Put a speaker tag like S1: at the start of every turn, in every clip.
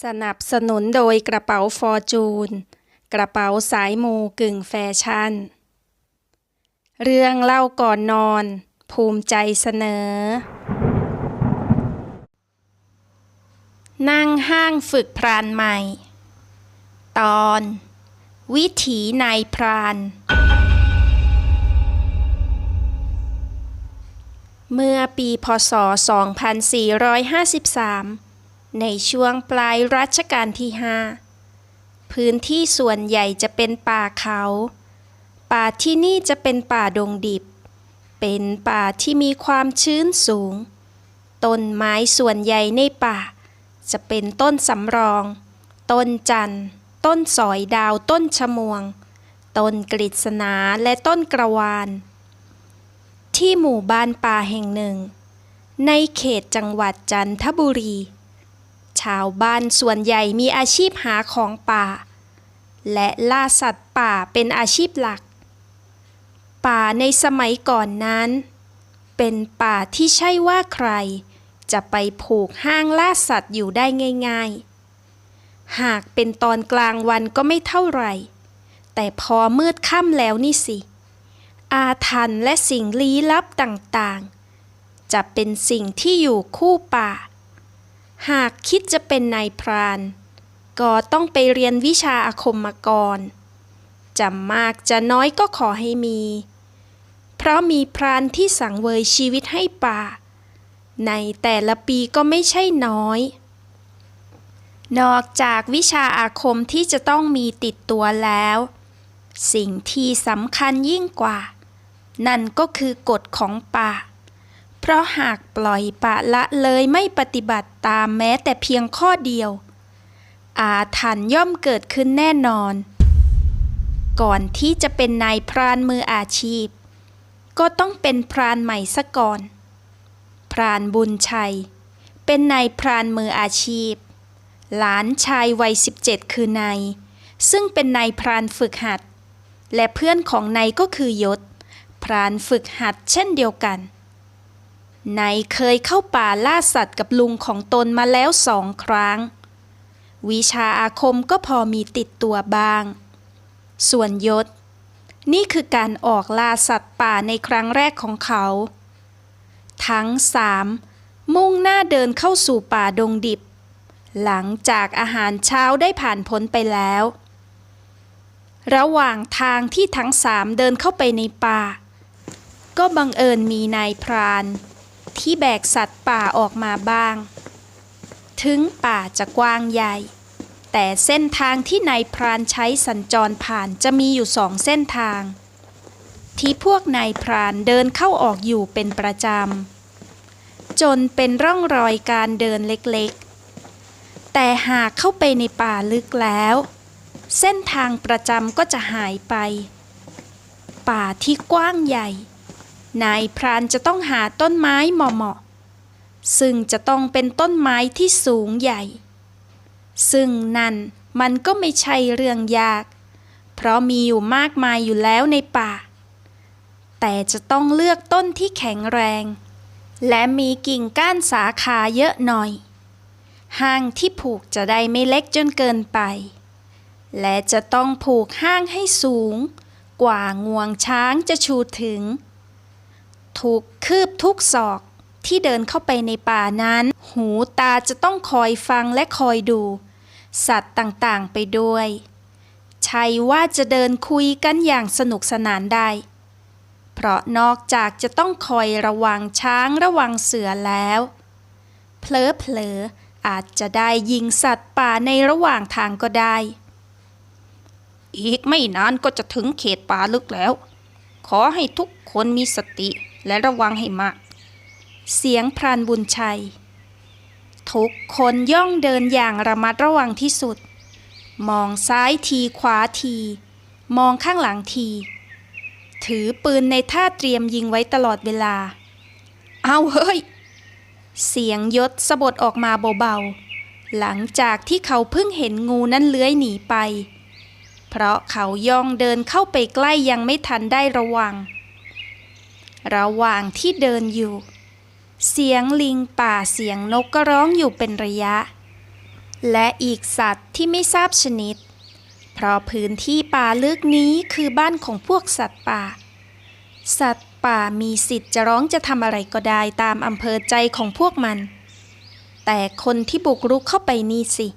S1: สนับสนุนโดยกระเป๋าฟอร์จูน กระเป๋าสายมูกึ่งแฟชั่น เรื่องเล่าก่อนนอน ภูมิใจเสนอ นั่งห้างฝึกพรานใหม่ ตอน วิถีนายพราน เมื่อปีพศ 2453 ในช่วงปลายรัชกาลที่ 5 พื้นที่ส่วนใหญ่จะเป็นป่าเขา ป่าที่นี่จะเป็นป่าดงดิบ เป็นป่าที่มีความชื้นสูง ต้นไม้ส่วนใหญ่ในป่า จะเป็นต้นสำรอง ต้นจันทร์ต้นสอยดาว ต้นชะมวง ต้นกฤษณาและต้นกระวาน ที่หมู่บ้านป่าแห่งหนึ่ง ในเขตจังหวัดจันทบุรี ชาวบ้านส่วนใหญ่มีอาชีพหาของป่า และล่าสัตว์ป่าเป็นอาชีพหลัก ป่าในสมัยก่อนนั้น เป็นป่าที่ใช่ว่าใคร จะไปผูกห้างล่าสัตว์อยู่ได้ง่าย ๆ หากเป็นตอนกลางวันก็ไม่เท่าไหร่ แต่พอมืดค่ำแล้วนี่สิ อาถรรพ์และสิ่งลี้ลับต่างๆ จะเป็นสิ่งที่อยู่คู่ป่า หากคิดจะเป็นนายพราน ก็ต้องไปเรียนวิชาอาคมมาก่อนจะมากจะน้อยก็ขอให้มี เพราะมีพรานที่สังเวยชีวิตให้ป่า ในแต่ละปีก็ไม่ใช่น้อย นอกจากวิชาอาคมที่จะต้องมีติดตัวแล้ว สิ่งที่สำคัญยิ่งกว่า นั่นก็คือกฎของป่า เพราะหากปล่อยปะละเลยไม่ปฏิบัติตามแม้แต่เพียงข้อเดียว อาถรรพ์ย่อมเกิดขึ้นแน่นอน ก่อนที่จะเป็นนายพรานมืออาชีพ ก็ต้องเป็นพรานใหม่ซะก่อน พรานบุญชัย เป็นนายพรานมืออาชีพ หลานชายวัย 17 คือนายซึ่งเป็นนายพรานฝึกหัด และเพื่อนของนายก็คือยศ พรานฝึกหัดเช่นเดียวกัน นายเคยเข้าป่าล่าสัตว์กับลุงของตนมาแล้วสองครั้ง วิชาอาคมก็พอมีติดตัวบ้าง ส่วนยศ นี่คือการออกล่าสัตว์ป่าในครั้งแรกของเขา ทั้งสามมุ่งหน้าเดินเข้าสู่ป่าดงดิบ หลังจากอาหารเช้าได้ผ่านพ้นไปแล้ว ระหว่างทางที่ทั้งสามเดินเข้าไปในป่า ก็บังเอิญมีนายพราน ที่แบกสัตว์ป่าออกมาบ้าง ถึงป่าจะกว้างใหญ่ แต่เส้นทางที่นายพรานใช้สัญจรผ่านจะมีอยู่สองเส้นทาง ที่พวกนายพรานเดินเข้าออกอยู่เป็นประจำ จนเป็นร่องรอยการเดินเล็กๆ แต่หากเข้าไปในป่าลึกแล้ว เส้นทางประจำก็จะหายไป ป่าที่กว้างใหญ่ นายพรานจะต้องหาต้นไม้เหมาะๆซึ่งจะต้องเป็นต้นไม้ที่สูงใหญ่ ซึ่งนั่นมันก็ไม่ใช่เรื่องยาก เพราะมีอยู่มากมายอยู่แล้วในป่า แต่จะต้องเลือกต้นที่แข็งแรง และมีกิ่งก้านสาขาเยอะหน่อย ห้างที่ผูกจะได้ไม่เล็กจนเกินไป และจะต้องผูกห้างให้สูง กว่างวงช้างจะชูถึง ถูกคืบทุกศอกที่เดินเข้าไปในป่านั้น หูตาจะต้องคอยฟังและคอยดู สัตว์ต่างๆไปด้วยใช่ว่าจะเดินคุยกันอย่างสนุกสนานได้ เพราะนอกจากจะต้องคอยระวังช้างระวังเสือแล้ว เพลอเพลอๆอาจจะได้ยิงสัตว์ป่าในระหว่างทางก็ได้
S2: อีกไม่นานก็จะถึงเขตป่าลึกแล้ว ขอให้ทุกคนมีสติ และระวังให้มาก
S1: เสียงพรานบุญชัย ทุกคนย่องเดินอย่างระมัดระวังที่สุด มองซ้ายทีขวาที มองข้างหลังที ถือปืนในท่าเตรียมยิงไว้ตลอดเวลา
S2: เอาเฮ้ย
S1: เสียงยศสะบดออกมาเบาๆ หลังจากที่เขาเพิ่งเห็นงูนั้นเลื้อยหนีไป เพราะเขาย่องเดินเข้าไปใกล้ยังไม่ทันได้ระวัง ระหว่างที่เดินอยู่ เสียงลิงป่าเสียงนกก็ร้องอยู่เป็นระยะ และอีกสัตว์ที่ไม่ทราบชนิด เพราะพื้นที่ป่าลึกนี้คือบ้านของพวกสัตว์ป่า สัตว์ป่ามีสิทธิ์จะร้องจะทำอะไรก็ได้ตามอำเภอใจของพวกมัน แต่คนที่บุกรุกเข้าไปนี่สิ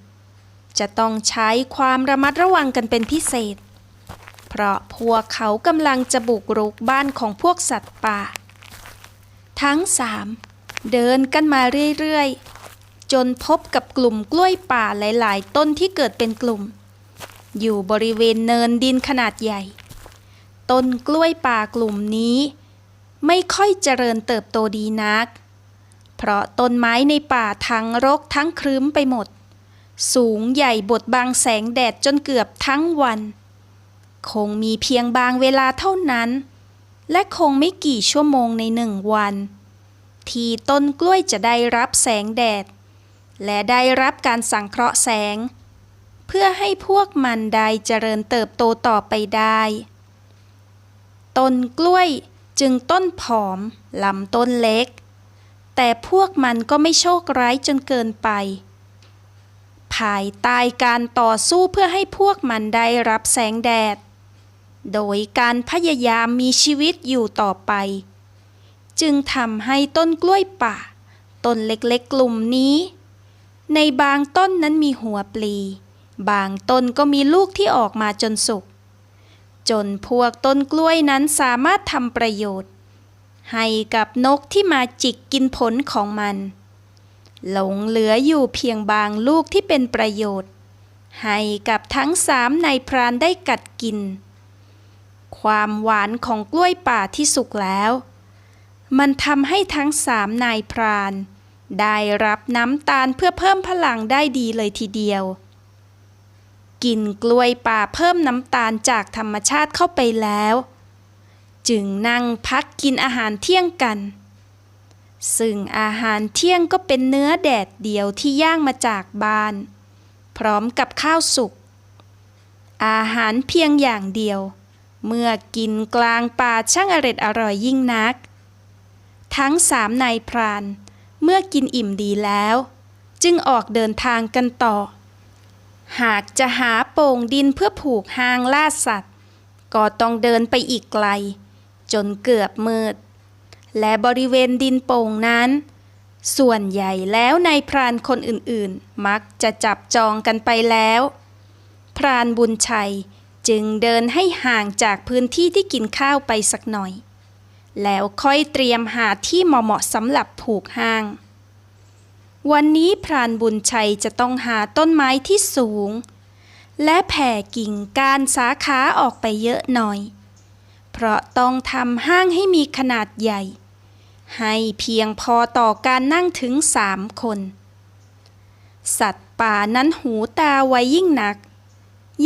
S1: จะต้องใช้ความระมัดระวังกันเป็นพิเศษ ราะพวกเขากำลังจะบุกรุกบ้านของพวกสัตว์ป่า ทั้งสามเดินกันมาเรื่อยๆ จนพบกับกลุ่มกล้วยป่าหลายๆ ต้นที่เกิดเป็นกลุ่ม อยู่บริเวณเนินดินขนาดใหญ่ ต้นกล้วยป่ากลุ่มนี้ ไม่ค่อยเจริญเติบโตดีนัก เพราะต้นไม้ในป่าทั้งรกทั้งครึ้มไปหมด สูงใหญ่บดบังแสงแดดจนเกือบทั้งวัน คงมีเพียงบางเวลาเท่านั้น และคงไม่กี่ชั่วโมงในหนึ่งวัน ที่ต้นกล้วยจะได้รับแสงแดด และได้รับการสังเคราะห์แสง เพื่อให้พวกมันได้เจริญเติบโตต่อไปได้ ต้นกล้วยจึงต้นผอมลำต้นเล็ก แต่พวกมันก็ไม่โชคร้ายจนเกินไป ภายใต้การต่อสู้เพื่อให้พวกมันได้รับแสงแดด โดยการพยายามมีชีวิตอยู่ต่อไป จึงทำให้ต้นกล้วยป่า ต้นเล็กๆกลุ่มนี้ ในบางต้นนั้นมีหัวปลี บางต้นก็มีลูกที่ออกมาจนสุก จนพวกต้นกล้วยนั้นสามารถทำประโยชน์ ให้กับนกที่มาจิกกินผลของมัน หลงเหลืออยู่เพียงบางลูกที่เป็นประโยชน์ ให้กับทั้งสามนายพรานได้กัดกิน ความหวานของกล้วยป่าที่สุกแล้ว มันทำให้ทั้งสามนายพราน ได้รับน้ำตาลเพื่อเพิ่มพลังได้ดีเลยทีเดียว กินกล้วยป่าเพิ่มน้ำตาลจากธรรมชาติเข้าไปแล้ว จึงนั่งพักกินอาหารเที่ยงกัน ซึ่งอาหารเที่ยงก็เป็นเนื้อแดดเดียวที่ย่างมาจากบ้าน พร้อมกับข้าวสุกอาหารเพียงอย่างเดียว เมื่อกินกลางป่าช่างอร็ดอร่อยยิ่งนัก ทั้งสามนายพราน เมื่อกินอิ่มดีแล้ว จึงออกเดินทางกันต่อ หากจะหาโป่งดินเพื่อผูกหางล่าสัตว์ ก็ต้องเดินไปอีกไกล จนเกือบมืด และบริเวณดินโป่งนั้น ส่วนใหญ่แล้วนายพรานคนอื่นๆ มักจะจับจองกันไปแล้ว พรานบุญชัย จึงเดินให้ห่างจากพื้นที่ที่กินข้าวไปสักหน่อย แล้วค่อยเตรียมหาที่เหมาะๆสำหรับผูกห้าง วันนี้พรานบุญชัยจะต้องหาต้นไม้ที่สูง และแผ่กิ่งก้านสาขาออกไปเยอะหน่อย เพราะต้องทำห้างให้มีขนาดใหญ่ ให้เพียงพอต่อการนั่งถึงสามคน สัตว์ป่านั้นหูตาไวยิ่งนัก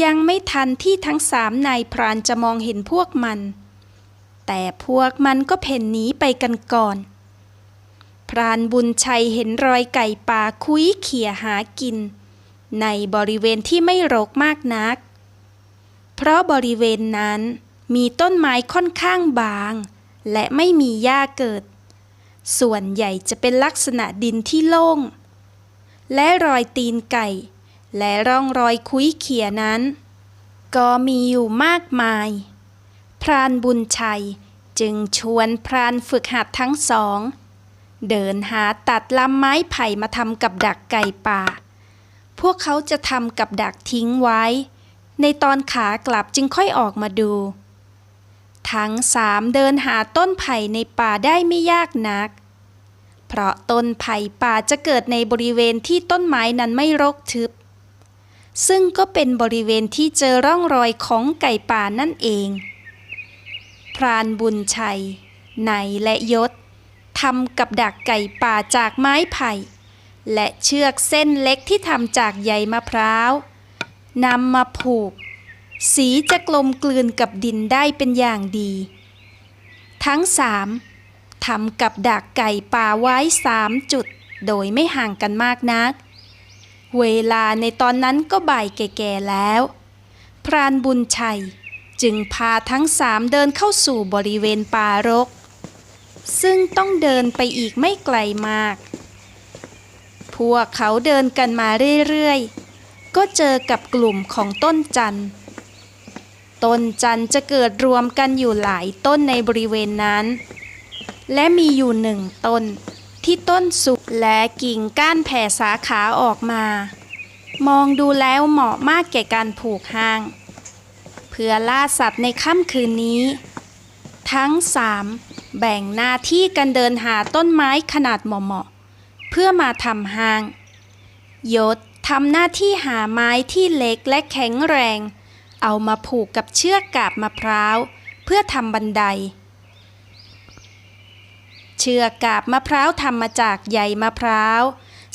S1: ยังไม่ทันที่ทั้งสามนายพรานจะมองเห็นพวกมัน แต่พวกมันก็เพ่นหนีไปกันก่อน พรานบุญชัยเห็นรอยไก่ป่าคุ้ยเขี่ยหากิน ในบริเวณที่ไม่รกมากนัก เพราะบริเวณนั้นมีต้นไม้ค่อนข้างบาง และไม่มีหญ้าเกิด ส่วนใหญ่จะเป็นลักษณะดินที่โล่ง และรอยตีนไก่ และร่องรอยคุยเขียนั้น ก็มีอยู่มากมาย พรานบุญชัยจึงชวนพรานฝึกหัดทั้งสอง เดินหาตัดลำไม้ไผ่มาทำกับดักไก่ป่า พวกเขาจะทำกับดักทิ้งไว้ ในตอนขากลับจึงค่อยออกมาดู ทั้งสามเดินหาต้นไผ่ในป่าได้ไม่ยากนัก เพราะต้นไผ่ป่าจะเกิดในบริเวณที่ต้นไม้นั้นไม่รกทึบ ซึ่งก็เป็นบริเวณที่เจอร่องรอยของไก่ป่านั่นเอง พรานบุญชัยในและยศทำกับดักไก่ป่าจากไม้ไผ่ และเชือกเส้นเล็กที่ทำจากใยมะพร้าวนำมาผูก สีจะกลมกลืนกับดินได้เป็นอย่างดี ทั้งสามทำกับดักไก่ป่าไว้สามจุด โดยไม่ห่างกันมากนัก เวลาในตอนนั้นก็บ่ายแก่ๆแล้ว พรานบุญชัยจึงพาทั้งสามเดินเข้าสู่บริเวณป่ารก ซึ่งต้องเดินไปอีกไม่ไกลมาก พวกเขาเดินกันมาเรื่อยๆ ก็เจอกับกลุ่มของต้นจันทร์ต้นจันทร์จะเกิดรวมกันอยู่หลายต้นในบริเวณนั้น และมีอยู่หนึ่งต้น ที่ต้นสุกและกิ่งก้านแผ่สาขาออกมา มองดูแล้วเหมาะมากแก่การผูกห้าง เพื่อล่าสัตว์ในค่ำคืนนี้ ทั้งสามแบ่งหน้าที่กันเดินหาต้นไม้ขนาดเหมาะๆเพื่อมาทำห้าง ยศทำหน้าที่หาไม้ที่เล็กและแข็งแรง เอามาผูกกับเชือกกาบมะพร้าว เพื่อทำบันได เชือกกาบมะพร้าวทำมาจากใยมะพร้าว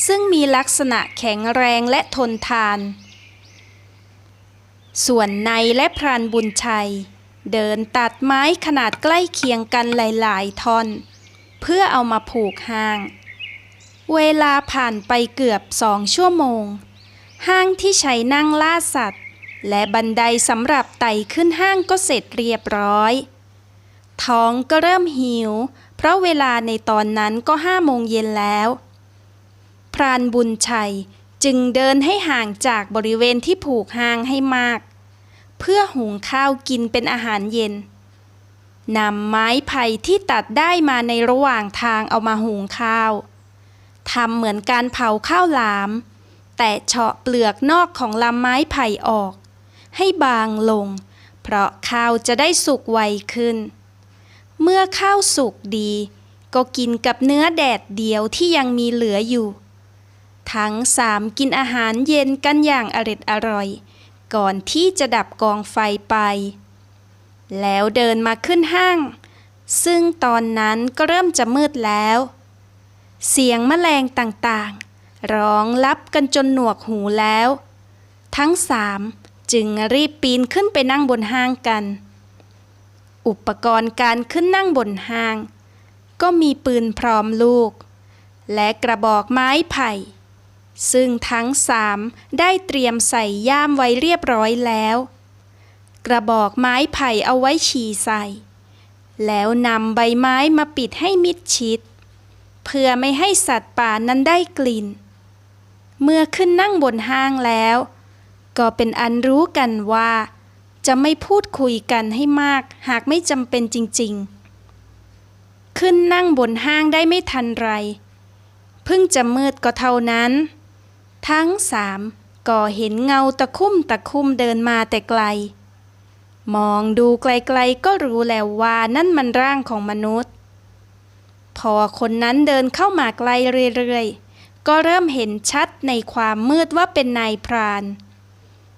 S1: ซึ่งมีลักษณะแข็งแรงและทนทาน ส่วนในและพรานบุญชัย เดินตัดไม้ขนาดใกล้เคียงกันหลาย ๆ ท่อน เพื่อเอามาผูกห้าง เวลาผ่านไปเกือบสองชั่วโมง ห้างที่ใช้นั่งล่าสัตว์ และบันไดสำหรับไต่ขึ้นห้างก็เสร็จเรียบร้อยท้องก็เริ่มหิว เพราะเวลาในตอนนั้นก็ห้าโมงเย็นแล้ว พรานบุญชัยจึงเดินให้ห่างจากบริเวณที่ผูกหางให้มาก เพื่อหุงข้าวกินเป็นอาหารเย็นนำไม้ไผ่ที่ตัดได้มาในระหว่างทางเอามาหุงข้าวทำเหมือนการเผาข้าวหลาม แต่เฉาะเปลือกนอกของลำไม้ไผ่ออก ให้บางลง เพราะข้าวจะได้สุกไวขึ้น เมื่อข้าวสุกดี ก็กินกับเนื้อแดดเดียวที่ยังมีเหลืออยู่ ทั้งสามกินอาหารเย็นกันอย่างอร็ดอร่อย ก่อนที่จะดับกองไฟไป แล้วเดินมาขึ้นห้าง ซึ่งตอนนั้นก็เริ่มจะมืดแล้ว เสียงแมลงต่างๆ ร้องลับกันจนหนวกหูแล้ว ทั้งสามจึงรีบปีนขึ้นไปนั่งบนห้างกัน อุปกรณ์การขึ้นนั่งบนห้าง ก็มีปืนพร้อมลูก และกระบอกไม้ไผ่ ซึ่งทั้งสามได้เตรียมใส่ย่ามไว้เรียบร้อยแล้ว กระบอกไม้ไผ่เอาไว้ฉี่ใส่ แล้วนำใบไม้มาปิดให้มิดชิด เพื่อไม่ให้สัตว์ป่านั้นได้กลิ่น เมื่อขึ้นนั่งบนห้างแล้ว ก็เป็นอันรู้กันว่า จะไม่พูดคุยกันให้มาก หากไม่จำเป็นจริง ๆ ขึ้นนั่งบนห้างได้ไม่ทันไร เพิ่งจะมืดก็เท่านั้น ทั้งสามก็เห็นเงาตะคุ่มตะคุ่มเดินมาแต่ไกล มองดูไกลๆก็รู้แล้วว่านั่นมันร่างของมนุษย์ พอคนนั้นเดินเข้ามาใกลเรื่อยๆ ก็เริ่มเห็นชัดในความมืดว่าเป็นนายพรานเ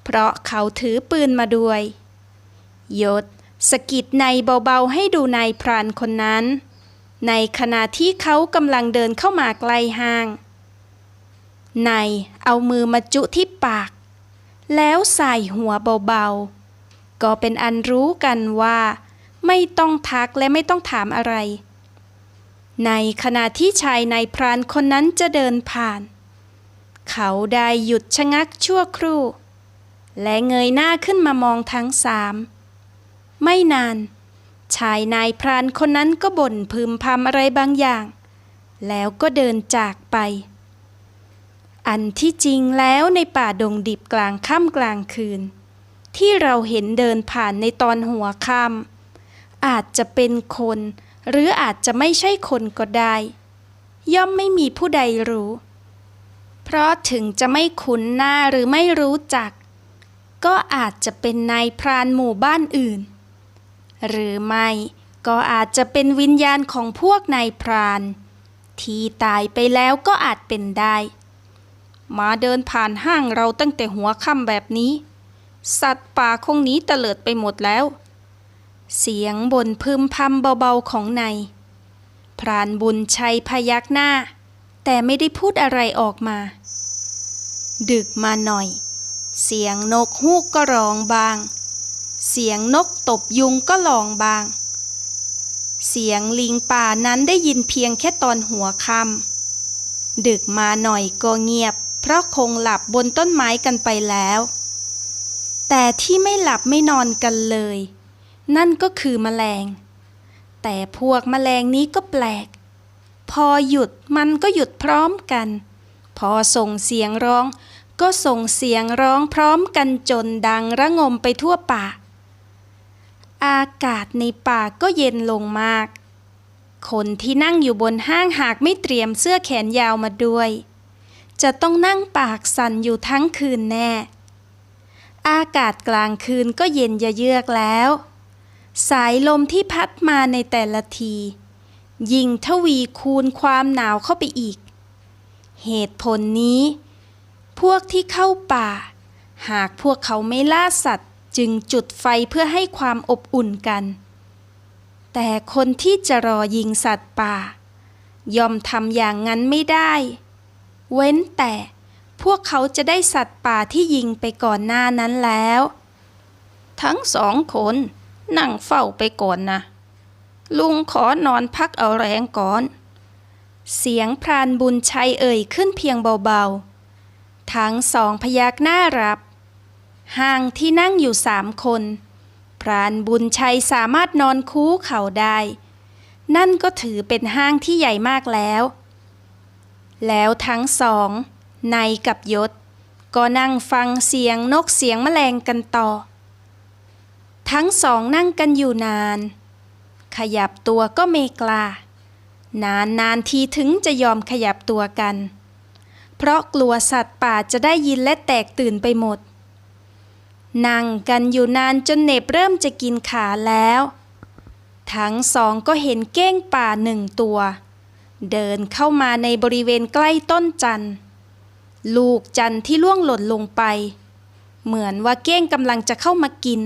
S1: พราะเขาถือปืนมาด้วย ยศสะกิดนายเบาๆให้ดูนายพรานคนนั้น ในขณะที่เขากำลังเดินเข้ามาใกล้ห้าง นายเอามือมาจุที่ปาก แล้วใส่หัวเบาๆ ก็เป็นอันรู้กันว่า ไม่ต้องทักและไม่ต้องถามอะไร ในขณะที่ชายนายพรานคนนั้นจะเดินผ่าน เขาได้หยุดชะงักชั่วครู่ และเงยหน้าขึ้นมามองทั้งสาม ไม่นาน ชายนายพรานคนนั้นก็บ่นพึมพำอะไรบางอย่าง แล้วก็เดินจากไป อันที่จริงแล้วในป่าดงดิบกลางค่ำกลางคืน ที่เราเห็นเดินผ่านในตอนหัวค่ำอาจจะเป็นคน หรืออาจจะไม่ใช่คนก็ได้ ย่อมไม่มีผู้ใดรู้ เพราะถึงจะไม่คุ้นหน้าหรือไม่รู้จัก ก็อาจจะเป็นนายพรานหมู่บ้านอื่น หรือไม่ก็อาจจะเป็นวิญญาณของพวกนายพราน ที่ตายไปแล้วก็อาจเป็นได้ มาเดินผ่านห้างเราตั้งแต่หัวค่ำแบบนี้ สัตว์ป่าคงหนีเตลิดไปหมดแล้ว เสียงบ่นพึมพำเบาๆของนายพรานบุญชัยพยักหน้า แต่ไม่ได้พูดอะไรออกมา ดึกมาหน่อย เสียงนกฮูกก็ร้องบาง เสียงนกตบยุงก็ลองบาง เสียงลิงป่านั้นได้ยินเพียงแค่ตอนหัวค่ำดึกมาหน่อยก็เงียบ เพราะคงหลับบนต้นไม้กันไปแล้ว แต่ที่ไม่หลับไม่นอนกันเลย นั่นก็คือแมลง แต่พวกแมลงนี้ก็แปลก พอหยุดมันก็หยุดพร้อมกัน พอส่งเสียงร้อง ก็ส่งเสียงร้องพร้อมกันจนดังระงมไปทั่วป่า อากาศในป่าก็เย็นลงมาก คนที่นั่งอยู่บนห้างหากไม่เตรียมเสื้อแขนยาวมาด้วย จะต้องนั่งปากสั่นอยู่ทั้งคืนแน่ อากาศกลางคืนก็เย็นยะเยือกแล้ว สายลมที่พัดมาในแต่ละที ยิ่งทวีคูณความหนาวเข้าไปอีก เหตุผลนี้ พวกที่เข้าป่า หากพวกเขาไม่ล่าสัตว์จึงจุดไฟเพื่อให้ความอบอุ่นกัน แต่คนที่จะรอยิงสัตว์ป่า ย่อมทำอย่างนั้นไม่ได้ เว้นแต่พวกเขาจะได้สัตว์ป่าที่ยิงไปก่อนหน้านั้นแล้ว
S2: ทั้งสองคนนั่งเฝ้าไปก่อนนะ ลุงขอนอนพักเอาแรงก่อน
S1: เสียงพรานบุญชัยเอ่ยขึ้นเพียงเบาๆ ทั้งสองพยักหน้ารับ ห่างที่นั่งอยู่สามคน พรานบุญชัยสามารถนอนคูเข่าได้ นั่นก็ถือเป็นห้างที่ใหญ่มากแล้ว แล้วทั้งสองในายกับยศ ก็นั่งฟังเสียงนกเสียงแมลงกันต่อ ทั้งสองนั่งกันอยู่นาน ขยับตัวก็ไม่กล้านานนานทีถึงจะยอมขยับตัวกัน เพราะกลัวสัตว์ป่าจะได้ยินและแตกตื่นไปหมด นั่งกันอยู่นานจนเน็บเริ่มจะกินขาแล้ว ทั้งสองก็เห็นเก้งป่าหนึ่งตัว เดินเข้ามาในบริเวณใกล้ต้นจันทร์ลูกจันทร์ที่ล่วงหล่นลงไป เหมือนว่าเก้งกำลังจะเข้ามากิน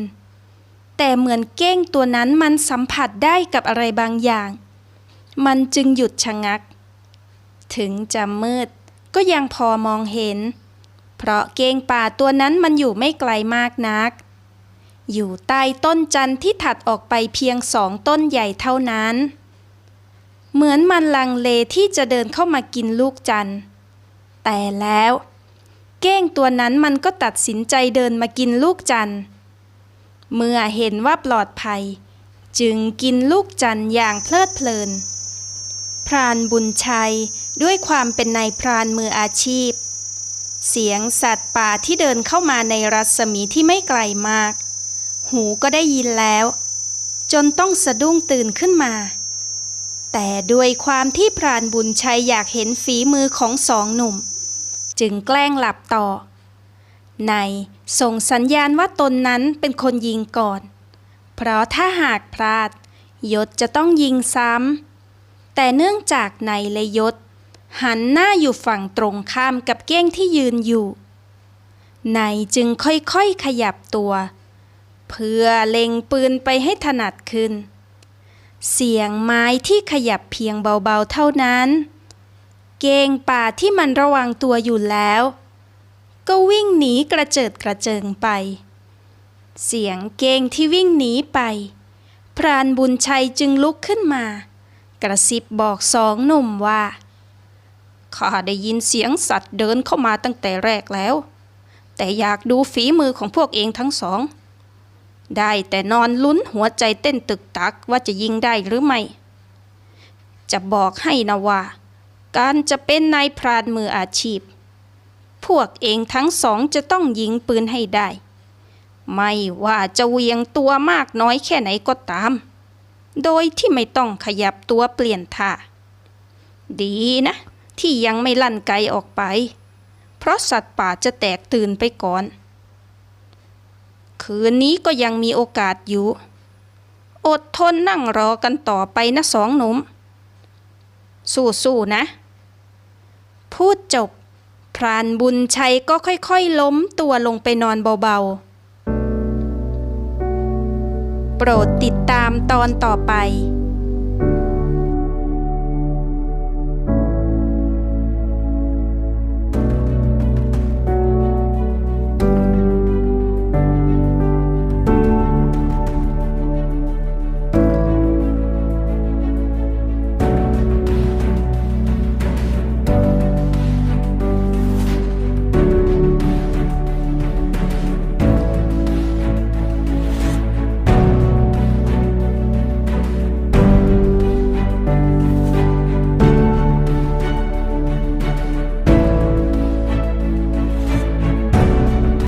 S1: แต่เหมือนเก้งตัวนั้นมันสัมผัสได้กับอะไรบางอย่าง มันจึงหยุดชะงัก ถึงจะมืด ก็ยังพอมองเห็น เพราะเก้งป่าตัวนั้นมันอยู่ไม่ไกลมากนัก อยู่ใต้ต้นจันทร์ที่ถัดออกไปเพียงสองต้นใหญ่เท่านั้น เหมือนมันลังเลที่จะเดินเข้ามากินลูกจันทร์แต่แล้ว เก้งตัวนั้นมันก็ตัดสินใจเดินมากินลูกจันทร์เมื่อเห็นว่าปลอดภัย จึงกินลูกจันทร์อย่างเพลิดเพลิน พรานบุญชัย ด้วยความเป็นนายพรานมืออาชีพ เสียงสัตว์ป่าที่เดินเข้ามาในรัศมีที่ไม่ไกลมาก หูก็ได้ยินแล้ว จนต้องสะดุ้งตื่นขึ้นมา แต่ด้วยความที่พรานบุญชัยอยากเห็นฝีมือของสองหนุ่ม จึงแกล้งหลับต่อ ในส่งสัญญาณว่าตนนั้นเป็นคนยิงก่อน เพราะถ้าหากพลาดยศจะต้องยิงซ้ำแต่เนื่องจากในและยศ หันหน้าอยู่ฝั่งตรงข้ามกับเก้งที่ยืนอยู่ในจึงค่อยๆขยับตัว เพื่อเล็งปืนไปให้ถนัดขึ้น เสียงไม้ที่ขยับเพียงเบาๆเท่านั้น เก้งป่าที่มันระวังตัวอยู่แล้ว ก็วิ่งหนีกระเจิดกระเจิงไป เสียงเก้งที่วิ่งหนีไป พรานบุญชัยจึงลุกขึ้นมา กระซิบบอกสองหนุ่มว่า
S2: ข้าได้ยินเสียงสัตว์เดินเข้ามาตั้งแต่แรกแล้ว แต่อยากดูฝีมือของพวกเองทั้งสอง ได้แต่นอนลุ้นหัวใจเต้นตึกตักว่าจะยิงได้หรือไม่ จะบอกให้นะว่า การจะเป็นนายพรานมืออาชีพ พวกเองทั้งสองจะต้องยิงปืนให้ได้ ไม่ว่าจะเวียงตัวมากน้อยแค่ไหนก็ตาม โดยที่ไม่ต้องขยับตัวเปลี่ยนท่าดีนะ ที่ยังไม่ลั่นไกลออกไป เพราะสัตว์ป่าจะแตกตื่นไปก่อน คืนนี้ก็ยังมีโอกาสอยู่ อดทนนั่งรอกันต่อไปนะสองหนุ่ม สู้ๆนะ
S1: พูดจบ พรานบุญชัยก็ค่อยๆล้มตัวลงไปนอนเบาๆ โปรดติดตามตอนต่อไป